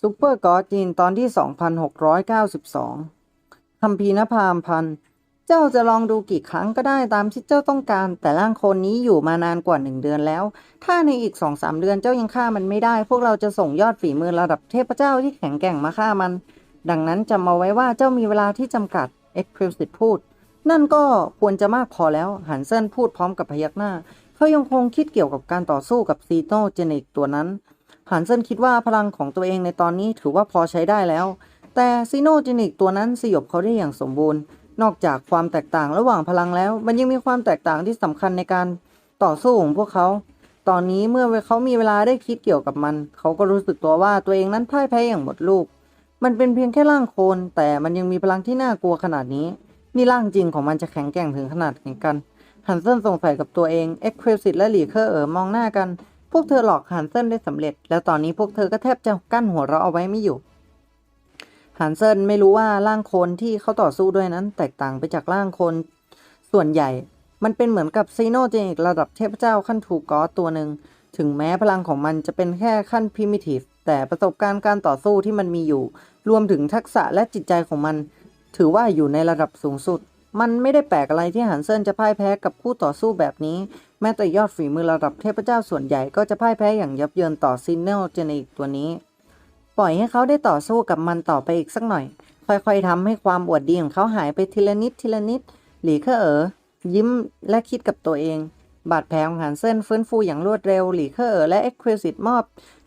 ซูเปอร์กอจีนตอนที่ 2692 คัมภีร์นภามพัน เจ้าจะลองดูกี่ครั้งก็ได้ตามที่เจ้าต้องการ แต่ร่างคนนี้อยู่มานานกว่าหนึ่งเดือนแล้ว ถ้าในอีกสองสามเดือนเจ้ายังฆ่ามันไม่ได้ พวกเราจะส่งยอดฝีมือระดับเทพเจ้าที่แข็งแกร่งมาฆ่ามัน ดังนั้นจำเอาไว้ว่าเจ้ามีเวลาที่จำกัด เอ็กเพรสิตพูด นั่นก็ควรจะมากพอแล้ว หันเซินพูดพร้อมกับพยักหน้า เขายังคงคิดเกี่ยวกับการต่อสู้กับซีโนเจเนกตัวนั้น หันเซินคิดว่าพลังของตัวเองในตอนนี้ถือว่าพอใช้ได้แล้ว แต่ซีโนเจนิกตัวนั้นสยบเขาได้อย่างสมบูรณ์ นอกจากความแตกต่างระหว่างพลังแล้ว มันยังมีความแตกต่างที่สำคัญในการต่อสู้ของพวกเขา ตอนนี้เมื่อเขามีเวลาได้คิดเกี่ยวกับมัน เขาก็รู้สึกตัวว่าตัวเองนั้นพ่ายแพ้อย่างหมดลูก มันเป็นเพียงแค่ร่างโคลนแต่มันยังมีพลังที่น่ากลัวขนาดนี้ นี่ร่างจริงของมันจะแข็งแกร่งถึงขนาดไหนกัน ฮันเซนสงสัยกับตัวเอง เอ็กเครสิตและหลีเคอร์เอ๋อมองหน้ากัน พวกเธอหลอกฮันเซนได้สำเร็จ แล้วตอนนี้พวกเธอก็แทบจะกั้นหัวเราะเอาไว้ไม่อยู่ฮันเซนไม่รู้ว่าร่างคนที่เขาต่อสู้ด้วยนั้น แตกต่างไปจากร่างคนส่วนใหญ่ มันเป็นเหมือนกับซีโนเจนิกระดับเทพเจ้าขั้นถูกกอตัวหนึ่งถึงแม้พลังของมันจะเป็นแค่ขั้นพิมิทีฟแต่ประสบการณ์การต่อสู้ที่มันมีอยู่ รวมถึงทักษะและจิตใจของมัน ถือว่าอยู่ในระดับสูงสุด มันไม่ได้แปลกอะไรที่ฮันเซนจะพ่ายแพ้กับคู่ต่อสู้แบบนี้ แม้แต่ยอดฝีมือระดับเทพเจ้าส่วนใหญ่ก็จะพ่ายแพ้อย่างยับเยินต่อซินเนลเจเนกตัวนี้ ปล่อยให้เขาได้ต่อสู้กับมันต่อไปอีกสักหน่อย ค่อยๆทำให้ความอวดดีของเขาหายไปทีละนิดทีละนิด หลีเคอเอ๋อยิ้มและคิดกับตัวเอง บาดแผลของฮันเซนฟื้นฟูอย่างรวดเร็ว หลีเคอเอ๋อและเอ็กควิสิตมอบ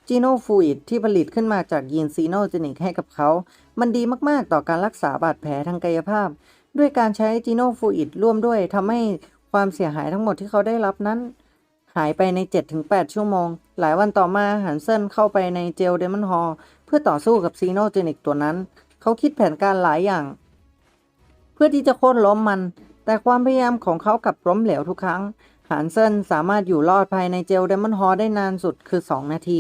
จีโนฟูอิดที่ผลิตขึ้นมาจากยีนซีโนเจนิกให้กับเขา มันดีมากๆต่อการรักษาบาดแผลทางกายภาพ ด้วยการใช้จีโนฟูอิดร่วมด้วยทำให้ ความเสียหายทั้งหมดที่เขาได้รับนั้น หายไปใน 7-8 ชั่วโมง หลายวันต่อมาฮันเซนเข้าไปในเจลเดมอนฮอลเพื่อต่อสู้กับซีโนเจนิกตัวนั้น เขาคิดแผนการหลายอย่าง เพื่อที่จะโค่นล้มมัน แต่ความพยายามของเขากลับล้มเหลวทุกครั้งฮันเซนสามารถอยู่รอดภายในเจลเดมอนฮอลได้นานสุดคือ 2 นาที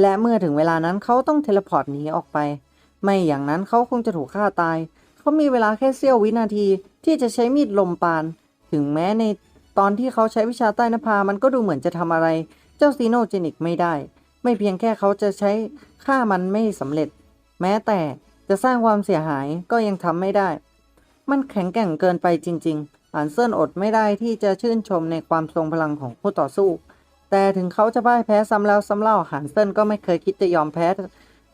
และเมื่อถึงเวลานั้นเขาต้องเทเลพอร์ตหนีออกไป ไม่อย่างนั้นเขาคงจะถูกฆ่าตาย เขามีเวลาแค่เสี้ยววินาทีที่จะใช้มีดลมปาน ถึงแม้ในตอนที่เขาใช้วิชาใต้นภา มันก็ดูเหมือนจะทำอะไร เจ้าซีโนเจนิกไม่ได้ ไม่เพียงแค่เขาจะใช้ฆ่ามันไม่สำเร็จ แม้แต่จะสร้างความเสียหายก็ยังทำไม่ได้ มันแข็งแกร่งเกินไปจริง ๆ อันเซินอดไม่ได้ที่จะชื่นชมในความทรงพลังของผู้ต่อสู้ แต่ถึงเขาจะพ่ายแพ้ซ้ำแล้วซ้ำเล่าหันเซินก็ไม่เคยคิดจะยอมแพ้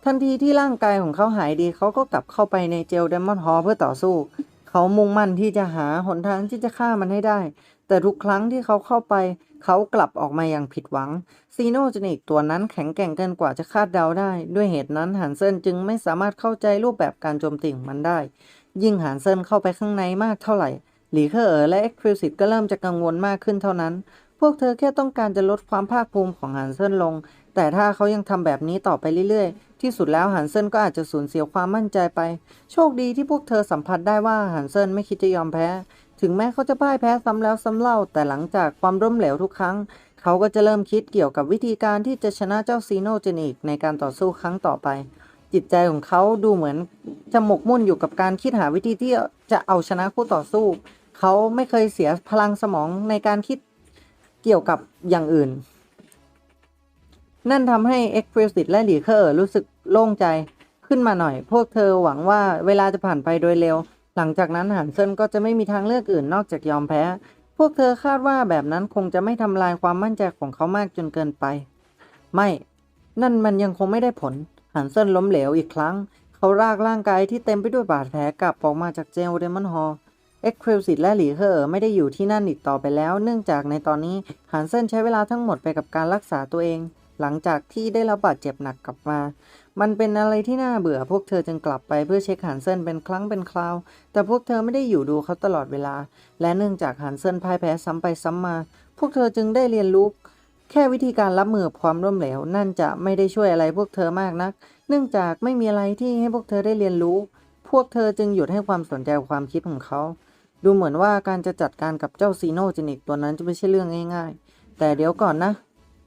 ทันทีที่ร่างกายของเขาหายดีเขาก็กลับเข้าไปในเจลเดมอนฮอลเพื่อต่อสู้ เขามุ่งมั่นที่จะหาหนทางที่จะฆ่ามันให้ได้ แต่ทุกครั้งที่เขาเข้าไป เขากลับออกมาอย่างผิดหวัง ซีโนเจนิกตัวนั้นแข็งแกร่งเกินกว่าจะคาดเดาได้ ด้วยเหตุนั้นฮันเซนจึงไม่สามารถเข้าใจรูปแบบการโจมตีของมันได้ ยิ่งฮันเซนเข้าไปข้างในมากเท่าไหร่หลีเคอร์เอ๋อและเอ็กซ์คลูซีฟก็เริ่มจะกังวลมากขึ้นเท่านั้น พวกเธอแค่ต้องการจะลดความภาคภูมิของฮันเซนลง แต่ถ้าเขายังทำแบบนี้ต่อไปเรื่อยๆ ที่สุดแล้วฮันเซินก็อาจจะสูญเสียความมั่นใจไป โชคดีที่พวกเธอสัมผัสได้ว่าฮันเซินไม่คิดจะยอมแพ้ ถึงแม้เขาจะพ่ายแพ้ซ้ำแล้วซ้ำเล่า แต่หลังจากความล้มเหลวทุกครั้ง เขาก็จะเริ่มคิดเกี่ยวกับวิธีการที่จะชนะเจ้าซีโนเจนิกในการต่อสู้ครั้งต่อไป จิตใจของเขาดูเหมือนจะหมกมุ่นอยู่กับการคิดหาวิธีที่จะเอาชนะคู่ต่อสู้ เขาไม่เคยเสียพลังสมองในการคิดเกี่ยวกับอย่างอื่น นั่นทำให้เอ็กเพรสิตและหลีเคอร์รู้สึกโล่งใจขึ้นมาหน่อย พวกเธอหวังว่าเวลาจะผ่านไปโดยเร็ว หลังจากนั้นหันเซนก็จะไม่มีทางเลือกอื่นนอกจากยอมแพ้ พวกเธอคาดว่าแบบนั้นคงจะไม่ทำลายความมั่นใจของเขามากจนเกินไป ไม่ นั่นมันยังคงไม่ได้ผล หันเซนล้มเหลวอีกครั้ง เขารากร่างกายที่เต็มไปด้วยบาดแผลกลับออกมาจากเจลเดมอนฮอลเอ็กเครสิตและหลีเคอร์ไม่ได้อยู่ที่นั่นอีกต่อไปแล้ว เนื่องจากในตอนนี้หันเซนใช้เวลาทั้งหมดไปกับการรักษาตัวเอง หลังจากที่ได้รับบาดเจ็บหนักกลับมา มันเป็นอะไรที่น่าเบื่อพวกเธอจึงกลับไปเพื่อเช็คหันเซนเป็นครั้งเป็นคราว แต่พวกเธอไม่ได้อยู่ดูเขาตลอดเวลา และเนื่องจากหันเซนพ่ายแพ้ซ้ำไปซ้ำมา พวกเธอจึงได้เรียนรู้แค่วิธีการรับมือความล้มเหลว นั่นจะไม่ได้ช่วยอะไรพวกเธอมากนัก เนื่องจากไม่มีอะไรที่ให้พวกเธอได้เรียนรู้ พวกเธอจึงหยุดให้ความสนใจความคิดของเขา ดูเหมือนว่าการจะจัดการกับเจ้าซีโนเจนิกตัวนั้นจะไม่ใช่เรื่องง่าย ๆ แต่เดี๋ยวก่อนนะ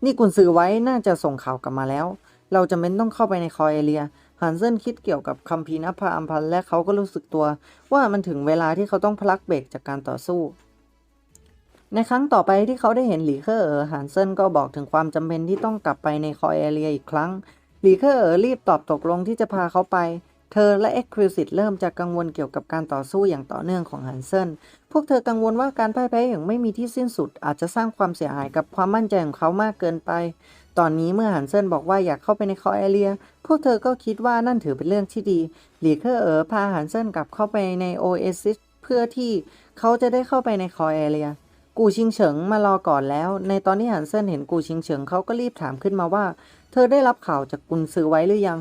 นี่กุนซือไว้น่าจะส่งข่าวกลับมาแล้ว เราจะไม่ต้องเข้าไปในคอยเอเลียฮันเซนคิดเกี่ยวกับคัมภีร์นภาอัมพันและเขาก็รู้สึกตัว ว่ามันถึงเวลาที่เขาต้องพลักเบรกจากการต่อสู้ ในครั้งต่อไปที่เขาได้เห็นหลีเคอร์เออฮันเซนก็บอกถึงความจำเป็นที่ต้องกลับไปในคอยเอเลียอีกครั้งหลีเคอร์เอ๋อรีบตอบตกลงที่จะพาเขาไป เธอและเอ็กคริสิตเริ่มจากกังวลเกี่ยวกับการต่อสู้อย่างต่อเนื่องของฮันเซนพวกเธอกังวลว่าการพ่ายแพ้อย่างไม่มีที่สิ้นสุด อาจจะสร้างความเสียหายกับความมั่นใจของเขามากเกินไป ตอนนี้เมื่อฮันเซนบอกว่าอยากเข้าไปในคอเอเลีย พวกเธอก็คิดว่านั่นถือเป็นเรื่องที่ดีหลีเคอร์เอ๋อพาฮันเซนกลับเข้าไปในโอเอซิสเพื่อที่เขาจะได้เข้าไปในคอเอเลีย กูชิงเฉิงมารอก่อนแล้ว ในตอนที่ฮันเซนเห็นกูชิงเฉิงเขาก็รีบถามขึ้นมาว่า เธอได้รับข่าวจากกุนซือไว้หรือยัง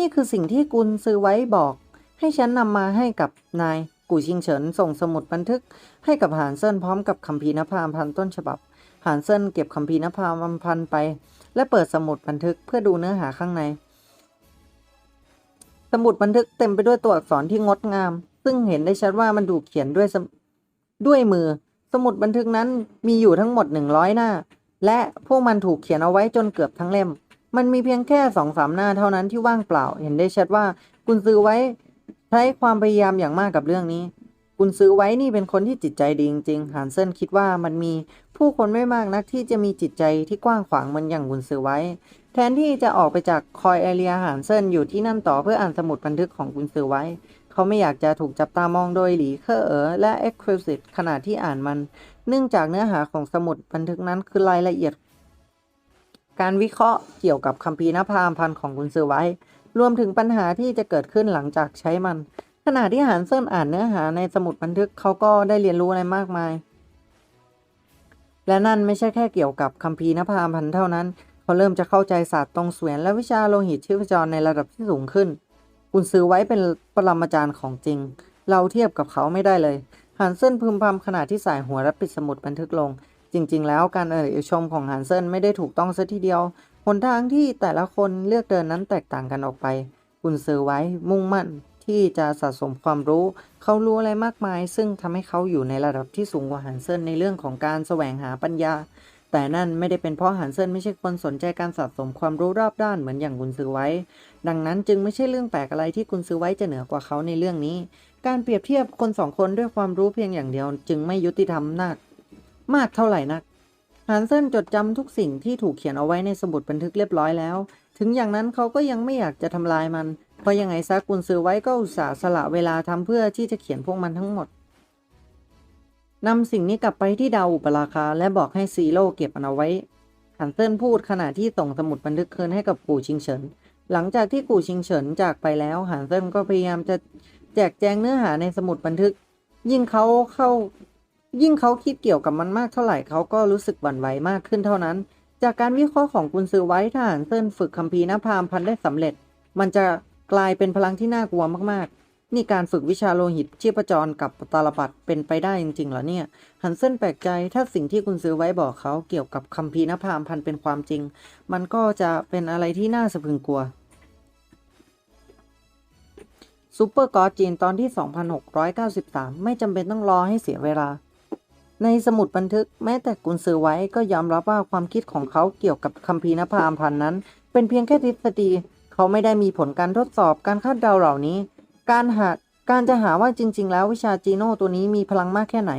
นี่คือสิ่งที่กุนซื้อไว้บอก ให้ฉันนำมาให้กับนายกูชิงเฉินส่งสมุดบันทึก ให้กับหานเซินพร้อมกับคัมภีร์นภาพันต้นฉบับ หานเซินเก็บคัมภีร์นภาพันไป และเปิดสมุดบันทึกเพื่อดูเนื้อหาข้างใน สมุดบันทึกเต็มไปด้วยตัวอักษรที่งดงาม ซึ่งเห็นได้ชัดว่ามันถูกเขียนด้วยด้วยมือ สมุดบันทึกนั้นมีอยู่ทั้งหมด100หน้า และพวกมันถูกเขียนเอาไว้จนเกือบทั้งเล่ม มันมีเพียงแค่สองสามหน้าเท่านั้นที่ว่างเปล่า เห็นได้ชัดว่ากุนซื้อไว้ใช้ความพยายามอย่างมากกับเรื่องนี้ กุนซื้อไว้นี่เป็นคนที่จิตใจดีจริงๆหานเซินคิดว่ามันมีผู้คนไม่มากนักที่จะมีจิตใจที่กว้างขวางเหมือนอย่างกุนซื้อไว้ แทนที่จะออกไปจากคอยแอเรียหานเซินอยู่ที่นั่นต่อเพื่ออ่านสมุดบันทึกของกุนซื้อไว้ เขาไม่อยากจะถูกจับตามองโดยหลีเคอเอ๋อและเอ็กครูซิตขณะที่อ่านมัน เนื่องจากเนื้อหาของสมุดบันทึกนั้นคือรายละเอียด การวิเคราะห์เกี่ยวกับคัมภีร์นภามพันธ์ของกุนซือไว้ รวมถึงปัญหาที่จะเกิดขึ้นหลังจากใช้มัน ขณะที่หานเซินอ่านเนื้อหาในสมุดบันทึกเขาก็ได้เรียนรู้อะไรมากมาย และนั่นไม่ใช่แค่เกี่ยวกับคัมภีร์นภามพันธ์เท่านั้นเขาเริ่มจะเข้าใจศาสตร์ตรงเสวียนและวิชาโลหิตชีพจรในระดับที่สูงขึ้นกุนซือไว้เป็นปรมาจารย์ของจริง เราเทียบกับเขาไม่ได้เลยฮันเซินพึมพำขณะที่สายหัวและปิดสมุดบันทึกลง จริงๆ แล้วการเอ่ยชมของฮันเซนไม่ได้ถูกต้องซะทีเดียวหนทางที่แต่ละคนเลือกเดินนั้นแตกต่างกันออกไปกุนซือไว้มุ่งมั่นที่จะสะสมความรู้ เขารู้อะไรมากมาย ซึ่งทำให้เขาอยู่ในระดับที่สูงกว่าฮันเซนในเรื่องของการแสวงหาปัญญา แต่นั่นไม่ได้เป็นเพราะฮันเซนไม่ใช่คนสนใจการสะสมความรู้รอบด้านเหมือนอย่างกุนซือไว้ ดังนั้นจึงไม่ใช่เรื่องแปลกอะไรที่กุนซือไว้จะเหนือกว่าเขาในเรื่องนี้ การเปรียบเทียบคนสองคนด้วยความรู้เพียงอย่างเดียว จึงไม่ยุติธรรมนัก มากเท่าไหร่นักฮันเซนจดจำทุกสิ่งที่ถูกเขียนเอาไว้ในสมุดบันทึกเรียบร้อยแล้ว ถึงอย่างนั้นเขาก็ยังไม่อยากจะทำลายมัน เพราะยังไงซะกุนซื้อไว้ก็อุตส่าห์สละเวลาทำเพื่อที่จะเขียนพวกมันทั้งหมดนำสิ่งนี้กลับไปที่ดาวอุปราคา และบอกให้ซีโร่เก็บมันเอาไว้ฮันเซนพูดขณะที่ส่งสมุดบันทึกคืนให้กับกูชิงเฉิน หลังจากที่กูชิงเฉินจากไปแล้วฮันเซนก็พยายามจะแจกแจงเนื้อหาในสมุดบันทึก ยิ่งเขาเข้า ยิ่งเขาคิดเกี่ยวกับมันมากเท่าไหร่เขาก็รู้สึกหวั่นไหวมากขึ้นเท่านั้น จากการวิเคราะห์ของกุนซือไว้ถ้าหานเซินฝึกคัมภีร์นภามพันได้สำเร็จ มันจะกลายเป็นพลังที่น่ากลัวมากๆ นี่การฝึกวิชาโลหิตชีพจรกับตาลปัดเป็นไปได้จริงๆเหรอเนี่ยฮันเซนแปลกใจถ้าสิ่งที่กุนซือไว้บอกเขาเกี่ยวกับคัมภีร์นภามพันเป็นความจริง มันก็จะเป็นอะไรที่น่าสะพรึงกลัวซูเปอร์กอร์จีนตอนที่ 2693 ไม่จำเป็นต้องรอให้เสียเวลา ในสมุดบันทึกแม้แต่กุนซือไว้ก็ยอมรับว่าความคิดของเขาเกี่ยวกับคัมภีร์นภาอมพันธ์นั้น เป็นเพียงแค่ทฤษฎีเขาไม่ได้มีผลการทดสอบการคาดเดาเหล่านี้ การหาการจะหาว่าจริง ๆ แล้ววิชาจีโน่ตัวนี้มีพลังมากแค่ไหน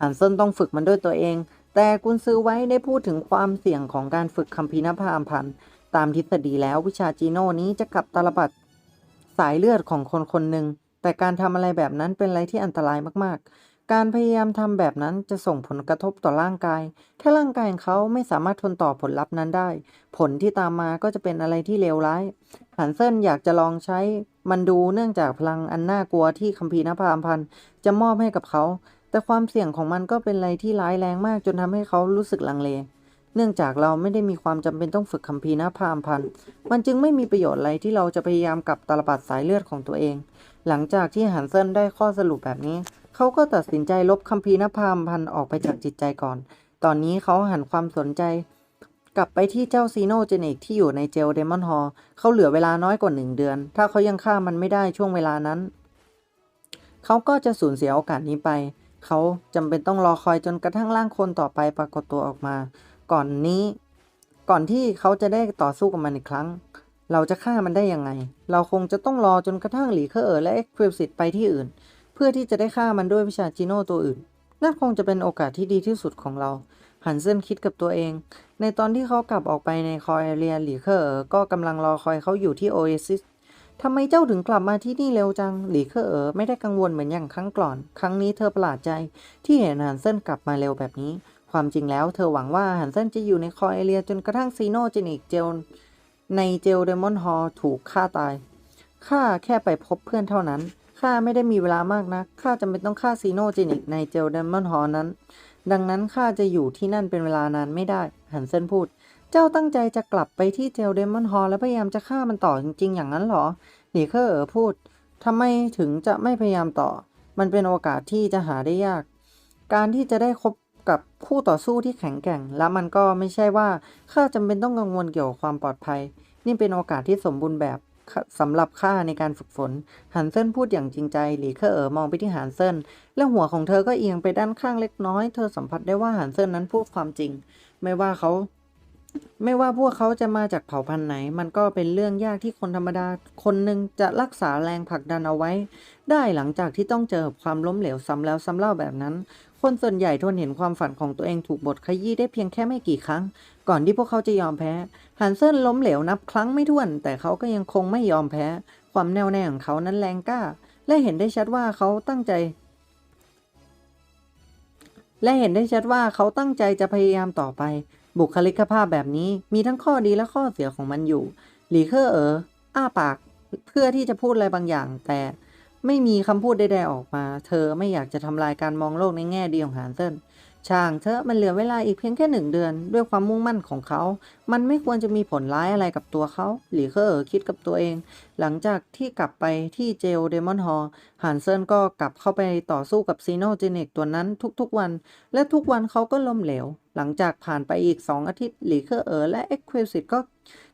ฮันเซนต้องฝึกมันด้วยตัวเอง แต่กุนซือไว้ได้พูดถึงความเสี่ยงของการฝึกคัมภีร์นภาอมพันธ์ตามทฤษฎีแล้ววิชาจีโน่นี้จะกลับตาลปัดสายเลือดของคนคนหนึ่งแต่การทำอะไรแบบนั้นเป็นอะไรที่อันตรายมากๆ การพยายามทำแบบนั้นจะส่งผลกระทบต่อร่างกาย ถ้าร่างกายของเขาไม่สามารถทนต่อผลลัพธ์นั้นได้ ผลที่ตามมาก็จะเป็นอะไรที่เลวร้ายหันเซินอยากจะลองใช้มันดูเนื่องจากพลังอันน่ากลัวที่คัมภีร์นภาพันธ์จะมอบให้กับเขา แต่ความเสี่ยงของมันก็เป็นอะไรที่ร้ายแรงมากจนทำให้เขารู้สึกลังเล เนื่องจากเราไม่ได้มีความจำเป็นต้องฝึกคัมภีร์นภาพันธ์มันจึงไม่มีประโยชน์อะไรที่เราจะพยายามกลับตาลปัดสายเลือดของตัวเอง หลังจากที่ฮันเซนได้ข้อสรุปแบบนี้ เขาก็ตัดสินใจลบคัมภีร์นภามพันธ์ออกไปจากจิตใจก่อน ตอนนี้เขาหันความสนใจ กลับไปที่เจ้าซีโนเจเนกที่อยู่ในเจลเดมอนฮอลเขาเหลือเวลาน้อยกว่าหนึ่งเดือน ถ้าเขายังฆ่ามันไม่ได้ช่วงเวลานั้น เขาก็จะสูญเสียโอกาสนี้ไป เขาจำเป็นต้องรอคอยจนกระทั่งร่างคนต่อไปปรากฏตัวออกมา ก่อนนี้ ก่อนที่เขาจะได้ต่อสู้กับมันอีกครั้งเราจะฆ่ามันได้ยังไง เราคงจะต้องรอจนกระทั่งหลีเคอร์และเอ็กควิสิตไปที่อื่น เพื่อที่จะได้ฆ่ามันด้วยวิชาจิโน่ตัวอื่น นั่นคงจะเป็นโอกาสที่ดีที่สุดของเราฮันเซนคิดกับตัวเอง ในตอนที่เขากลับออกไปในคอยเรียหลีเคอร์ก็กำลังรอคอยเขาอยู่ที่โอเอซิสทำไมเจ้าถึงกลับมาที่นี่เร็วจัง หลีเคอร์เอ๋อไม่ได้กังวลเหมือนอย่างครั้งก่อน ครั้งนี้เธอประหลาดใจ ที่เห็นฮันเซนกลับมาเร็วแบบนี้ ความจริงแล้วเธอหวังว่าฮันเซนจะอยู่ในคอเอเลียจนกระทั่งซีโนเจนิกเจลในเจลเดมอนฮอลถูกฆ่าตายข้าแค่ไปพบเพื่อนเท่านั้น ข้าไม่ได้มีเวลามากนะข้าจำเป็นต้องฆ่าซีโนเจนิกในเจลเดมอนฮอลนั้น ดังนั้นข้าจะอยู่ที่นั่นเป็นเวลานานไม่ได้ฮันเซนพูด เจ้าตั้งใจจะกลับไปที่เจลเดมอนฮอลและพยายามจะฆ่ามันต่อจริงๆ อย่างนั้นเหรอหลีเคอร์เอ๋อพูดทำไมถึงจะไม่พยายามต่อ มันเป็นโอกาสที่จะหาได้ยาก การที่จะได้คบกับคู่ต่อสู้ที่แข็งแกร่ง และมันก็ไม่ใช่ว่าข้าจำเป็นต้องกังวลเกี่ยวกับความปลอดภัย นี่เป็นโอกาสที่สมบูรณ์แบบ สำหรับข้าในการฝึกฝนฮันเซินพูดอย่างจริงใจหลีเคอเอ๋อมองไปที่ฮันเซินและหัวของเธอก็เอียงไปด้านข้างเล็กน้อย เธอสัมผัสได้ว่าฮันเซินนั้นพูดความจริง ไม่ว่าเขา ไม่ว่าพวกเขาจะมาจากเผ่าพันธุ์ไหน มันก็เป็นเรื่องยากที่คนธรรมดา คนหนึ่งจะรักษาแรงผลักดันเอาไว้ ได้หลังจากที่ต้องเจอความล้มเหลวซ้ำแล้วซ้ำเล่าแบบนั้น คนส่วนใหญ่ทนเห็นความฝันของตัวเองถูกบทขยี้ได้เพียงแค่ไม่กี่ครั้ง ก่อนที่พวกเขาจะยอมแพ้ ฮันเซนล้มเหลวนับครั้งไม่ถ้วน แต่เขาก็ยังคงไม่ยอมแพ้ ความแน่วแน่ของเขานั้นแรงกล้า และเห็นได้ชัดว่าเขาตั้งใจ และเห็นได้ชัดว่าเขาตั้งใจจะพยายามต่อไป บุคลิกภาพแบบนี้มีทั้งข้อดีและข้อเสียของมันอยู่หลีเคอร์เอ๋ออ้าปากเพื่อที่จะพูดอะไรบางอย่าง แต่ ไม่มีคำพูดใดๆออกมา เธอไม่อยากจะทำลายการมองโลกในแง่ดีของฮานเซน ช่างเถอะมันเหลือเวลาอีกเพียงแค่หนึ่งเดือน ด้วยความมุ่งมั่นของเขา มันไม่ควรจะมีผลร้ายอะไรกับตัวเขาหลีเคอร์เอ๋อคิดกับตัวเอง หลังจากที่กลับไปที่เจลเดมอนฮอลฮันเซินก็กลับเข้าไปต่อสู้กับซีโนเจเนกตัวนั้นทุกๆวัน และทุกวันเขาก็ล้มเหลว หลังจากผ่านไปอีก 2 อาทิตย์หลีเคอร์เอ๋อและเอ็กควซิตก็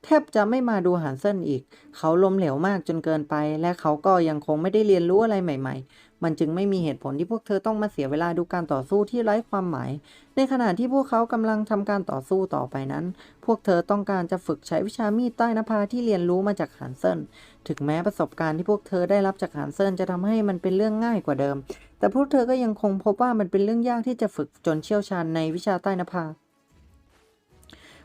แทบจะไม่มาดูฮันเซินอีก เขาล้มเหลวมากจนเกินไป และเขาก็ยังคงไม่ได้เรียนรู้อะไรใหม่ ๆ มันจึงไม่มีเหตุผลที่พวกเธอต้องมาเสียเวลาดูการต่อสู้ที่ไร้ความหมาย ในขณะที่พวกเขากำลังทำการต่อสู้ต่อไปนั้น พวกเธอต้องการจะฝึกใช้วิชามีดใต้นภาที่เรียนรู้มาจากฮันเซินถึงแม้ประสบการณ์ที่พวกเธอได้รับจากฮันเซินจะทำให้มันเป็นเรื่องง่ายกว่าเดิม แต่พวกเธอก็ยังคงพบว่ามันเป็นเรื่องยากที่จะฝึกจนเชี่ยวชาญในวิชาใต้นภา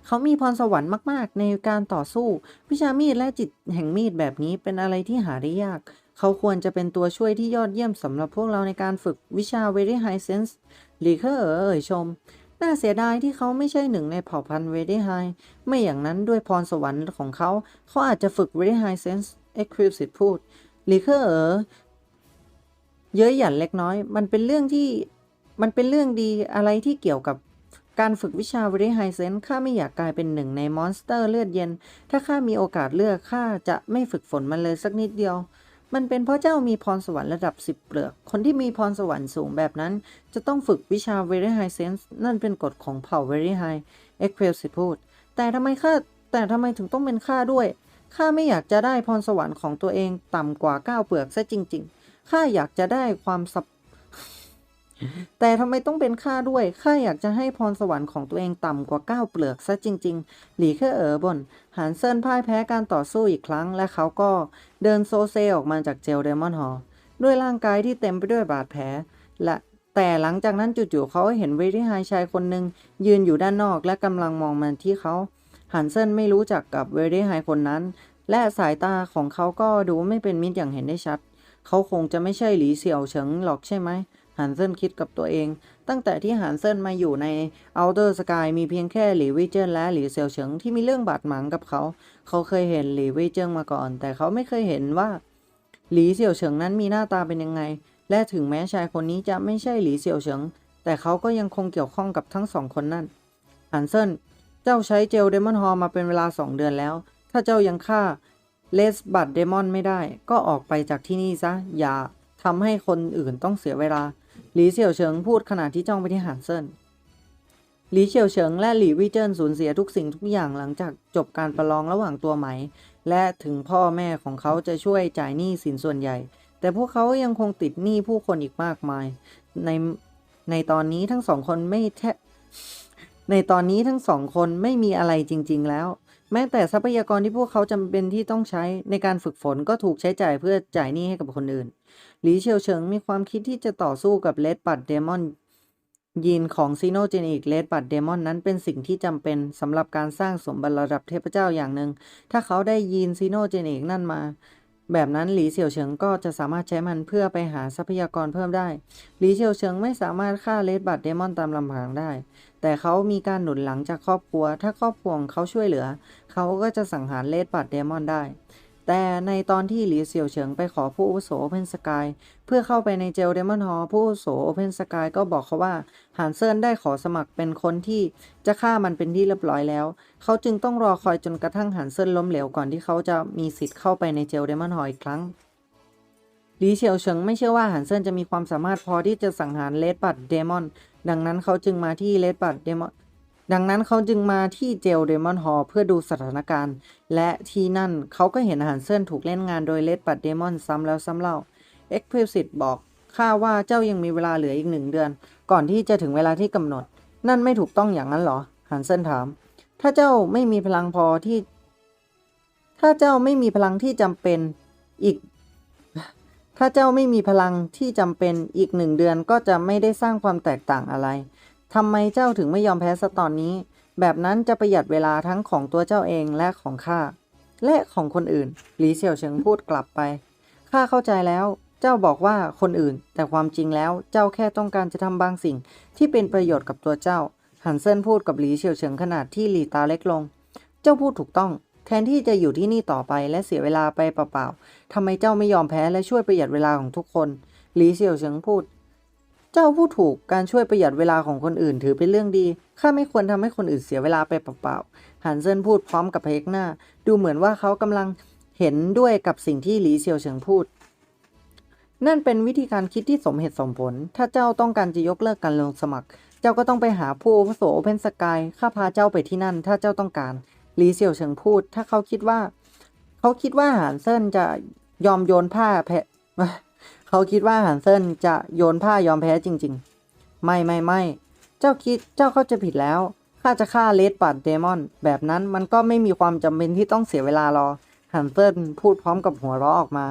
เขามีพรสวรรค์มาก ๆ ในการต่อสู้ วิชามีดและจิตแห่งมีดแบบนี้เป็นอะไรที่หาได้ยาก เขาควรจะเป็นตัวช่วยที่ยอดเยี่ยมสำหรับพวกเราในการฝึกวิชา Very High Sense หลีเคอร์เอ่ยชม น่าเสียดายที่เขาไม่ใช่หนึ่งในเผ่าพันธุ์ Very High ไม่อย่างนั้นด้วยพรสวรรค์ของเขา เขาอาจจะฝึก Very High Sense Exquisite พูดหลีเคอร์เอ๋เย้ยหยันเล็กน้อย มันเป็นเรื่องที่มันเป็นเรื่องดีอะไรที่เกี่ยวกับการฝึกวิชา Very High Sense ข้าไม่อยากกลายเป็นหนึ่งในมอนสเตอร์เลือดเย็น ถ้าข้ามีโอกาสเลือกข้าจะไม่ฝึกฝนมันเลยสักนิดเดียว มันเป็นเพราะเจ้ามีพรสวรรค์ระดับสิบเปลือก คนที่มีพรสวรรค์สูงแบบนั้น จะต้องฝึกวิชา Very High Sense นั่นเป็นกฎของเผ่า Very High e q u i s i t พูด แต่ทำไมข้าแต่ทำไมถึงต้องเป็นข้าด้วยข้าไม่อยากจะได้พรสวรรค์ของตัวเองต่ำกว่าเก้าเปลือกซะจริง ๆข้าอยากจะได้ความสับ แต่ทำไมต้องเป็นข้าด้วย ข้าอยากจะให้พรสวรรค์ของตัวเองต่ำกว่าก้าเปลือกซะจริง ๆ หลีเคอเอ๋อบนหานเซินพ่ายแพ้การต่อสู้อีกครั้ง และเขาก็เดินโซเซออกมาจากเจลเดมอนฮอลด้วยร่างกายที่เต็มไปด้วยบาดแผล และแต่หลังจากนั้นจู่ๆเขาเห็นเวรีไฮชายคนหนึ่งยืนอยู่ด้านนอกและกำลังมองมาที่เขาฮันเซนไม่รู้จักกับเวรีไฮคนนั้น และสายตาของเขาก็ดูไม่เป็นมิตรอย่างเห็นได้ชัด เขาคงจะไม่ใช่หลีเสี่ยวเฉิงหรอกใช่ไหม ฮันเซนคิดกับตัวเอง ตั้งแต่ที่ฮันเซนมาอยู่ใน Outer Sky มีเพียงแค่หลีวิเจิ้นและหลีเสี่ยวเฉิงที่มีเรื่องบาดหมางกับเขา เขาเคยเห็นหลีวิเจิ้งมาก่อน แต่เขาไม่เคยเห็นว่าหลีเสี่ยวเฉิงนั้นมีหน้าตาเป็นยังไง และถึงแม้ชายคนนี้จะไม่ใช่หลีเสี่ยวเฉิง แต่เขาก็ยังคงเกี่ยวข้องกับทั้งสองคนนั่นฮันเซนเจ้าใช้เจลเดมอนฮอมาเป็นเวลาสองเดือนแล้ว ถ้าเจ้ายังฆ่าเลสบัตเดมอนไม่ได้ ก็ออกไปจากที่นี่ซะ อย่าทำให้คนอื่นต้องเสียเวลา หลีเสี่ยวเฉิงพูดขณะที่จ้องไปที่ฮันเซินหลีเฉียวเฉิงและหลีวิเจิ้นสูญเสียทุกสิ่งทุกอย่างหลังจากจบการประลองระหว่างตัวไหม และถึงพ่อแม่ของเขาจะช่วยจ่ายหนี้สินส่วนใหญ่ แต่พวกเขายังคงติดหนี้ผู้คนอีกมากมาย ในในตอนนี้ทั้งสองคนไม่แทในตอนนี้ทั้งสองคนไม่มีอะไรจริง ๆ แล้ว แม้แต่ทรัพยากรที่พวกเขาจำเป็นที่ต้องใช้ในการฝึกฝนก็ถูกใช้จ่ายเพื่อจ่ายหนี้ให้กับคนอื่น หลีเฉียวเฉิงมีความคิดที่จะต่อสู้กับเลดปัดเดมอนยีนของซีโนเจนิกเลดบัตเดมอนนั้นเป็นสิ่งที่จำเป็นสำหรับการสร้างสมบัติระดับเทพเจ้าอย่างหนึ่ง ถ้าเขาได้ยีนซีโนเจนิกนั่นมา แบบนั้นหลีเสี่ยวเฉิงก็จะสามารถใช้มันเพื่อไปหาทรัพยากรเพิ่มได้ หลีเสี่ยวเฉิงไม่สามารถฆ่าเลดบัตเดมอนตามลำพังได้ แต่เขามีการหนุนหลังจากครอบครัว ถ้าครอบครัวเขาช่วยเหลือ เขาก็จะสังหารเลดบัตเดมอนได้ แต่ในตอนที่หลีเสี่ยวเฉิงไปขอผู้อุโสโอเพนสกายเพื่อเข้าไปในเจลเดมอนฮอลผู้อุโสโอเพนสกายก็บอกเขาว่าหานเซินได้ขอสมัครเป็นคนที่จะฆ่ามันเป็นที่เรียบร้อยแล้ว เขาจึงต้องรอคอยจนกระทั่งหานเซินล้มเหลวก่อนที่เขาจะมีสิทธิ์เข้าไปในเจลเดมอนฮอลอีกครั้งหลีเฉียวเฉิงไม่เชื่อว่าหันเซินจะมีความสามารถพอที่จะสังหารเลดบัตเดมอน ดังนั้นเขาจึงมาที่เลดบัตเดมอน ดังนั้นเขาจึงมาที่เจลเดมอนฮอลเพื่อดูสถานการณ์ และที่นั่นเขาก็เห็นอาหันเซินถูกเล่นงานโดยเลดบัตเดมอนซ้ำแล้วซ้ำเล่าเอ็กเพลสิตบอกข้าว่าเจ้ายังมีเวลาเหลืออีกหนึ่งเดือน ก่อนที่จะถึงเวลาที่กำหนด นั่นไม่ถูกต้องอย่างนั้นหรอหันเซนถาม ถ้าเจ้าไม่มีพลังพอที่ ถ้าเจ้าไม่มีพลังที่จำเป็นอีก ถ้าเจ้าไม่มีพลังที่จำเป็นอีกหนึ่งเดือนก็จะไม่ได้สร้างความแตกต่างอะไร ทำไมเจ้าถึงไม่ยอมแพ้ซะตอนนี้ แบบนั้นจะประหยัดเวลาทั้งของตัวเจ้าเองและของข้า และของคนอื่น หลีเสี่ยวเฉิงพูดกลับไป ข้าเข้าใจแล้ว เจ้าบอกว่าคนอื่น แต่ความจริงแล้ว เจ้าแค่ต้องการจะทำบางสิ่งที่เป็นประโยชน์กับตัวเจ้า หันเซินพูดกับหลีเสี่ยวเฉิงขนาดที่หลีตาเล็กลง เจ้าพูดถูกต้อง แทนที่จะอยู่ที่นี่ต่อไปและเสียเวลาไปเปล่าๆทำไมเจ้าไม่ยอมแพ้และช่วยประหยัดเวลาของทุกคน หลีเสี่ยวเฉิงพูด เจ้าพูดถูกการช่วยประหยัดเวลาของคนอื่นถือเป็นเรื่องดี ข้าไม่ควรทำให้คนอื่นเสียเวลาไปเปล่าๆหันเซินพูดพร้อมกับพยักหน้า ดูเหมือนว่าเขากำลังเห็นด้วยกับสิ่งที่หลีเสี่ยวเฉิงพูด นั่นเป็นวิธีการคิดที่สมเหตุสมผล ถ้าเจ้าต้องการจะยกเลิกการลงสมัคร เจ้าก็ต้องไปหาผู้อาวุโสโอเพนสกาย ข้าพาเจ้าไปที่นั่น ถ้าเจ้าต้องการ หลีเสี่ยวเฉิงพูด ถ้าเขาคิดว่า เขาคิดว่าหานเซินจะยอมโยนผ้าแพ เขาคิดว่าฮันเซินจะโยนผ้ายอมแพ้จริง ๆ ไม่ไม่ไม่ เจ้าคิดเจ้าเข้าใจผิดแล้ว ข้าจะฆ่าเลดปัดเดมอน แบบนั้นมันก็ไม่มีความจำเป็นที่ต้องเสียเวลารอ ฮันเซินพูดพร้อมกับหัวเราะออกมา